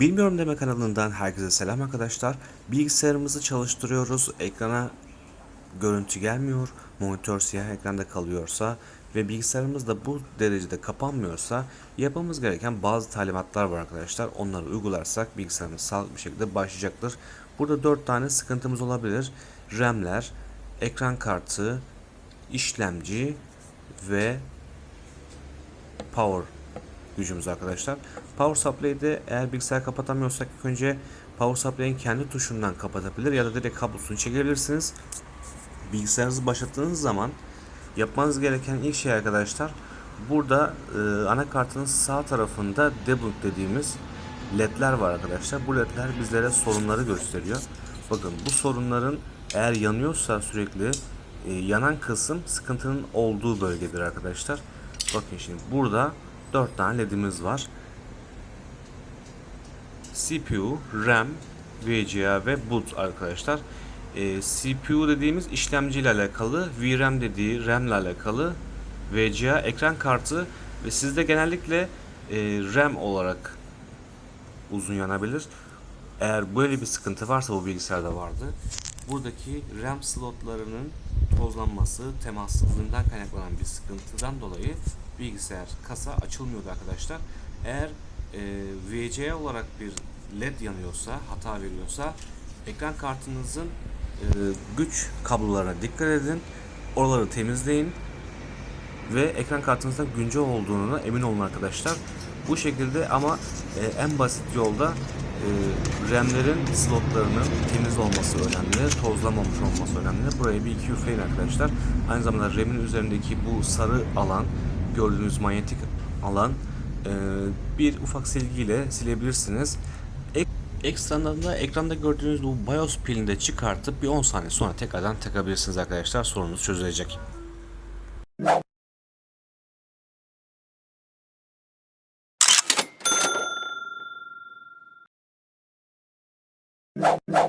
Bilmiyorum deme kanalından herkese selam arkadaşlar. Bilgisayarımızı çalıştırıyoruz. Ekrana görüntü gelmiyor. Monitör siyah ekranda kalıyorsa ve bilgisayarımız da bu derecede kapanmıyorsa yapmamız gereken bazı talimatlar var arkadaşlar. Onları uygularsak bilgisayarımız sağlıklı bir şekilde başlayacaktır. Burada 4 tane sıkıntımız olabilir. RAM'ler, ekran kartı, işlemci ve power gücümüz arkadaşlar. Power supply'de eğer bilgisayar kapatamıyorsak ilk önce power supply'in kendi tuşundan kapatabilir ya da direkt kablosunu çekebilirsiniz. Bilgisayarınızı başlattığınız zaman yapmanız gereken ilk şey arkadaşlar burada e, anakartın sağ tarafında debug dediğimiz ledler var arkadaşlar. Bu ledler bizlere sorunları gösteriyor. Bakın bu sorunların eğer yanıyorsa sürekli e, yanan kısım sıkıntının olduğu bölgedir arkadaşlar. Bakın şimdi burada 4 tane ledimiz var. CPU, RAM, VGA ve boot arkadaşlar. Ee, CPU dediğimiz işlemci ile alakalı, VRAM dediği RAM ile alakalı, VGA ekran kartı ve sizde genellikle e, RAM olarak uzun yanabilir. Eğer böyle bir sıkıntı varsa bu bilgisayarda vardı. Buradaki RAM slotlarının tozlanması, temassızlığından kaynaklanan bir sıkıntıdan dolayı bilgisayar kasa açılmıyordu arkadaşlar. Eğer e, VGA olarak bir LED yanıyorsa, hata veriyorsa ekran kartınızın e, güç kablolarına dikkat edin. Oraları temizleyin ve ekran kartınızda güncel olduğuna emin olun arkadaşlar. Bu şekilde ama e, en basit yolda e, RAM'lerin slotlarının temiz olması önemli, tozlamamış olması önemli. Buraya bir iki üfleyin arkadaşlar. Aynı zamanda RAM'in üzerindeki bu sarı alan, gördüğünüz manyetik alan e, bir ufak silgiyle silebilirsiniz. Ek, ekstradan da ekranda gördüğünüz bu BIOS pilini de çıkartıp bir 10 saniye sonra tekrardan takabilirsiniz arkadaşlar. Sorunuz çözülecek. No, no.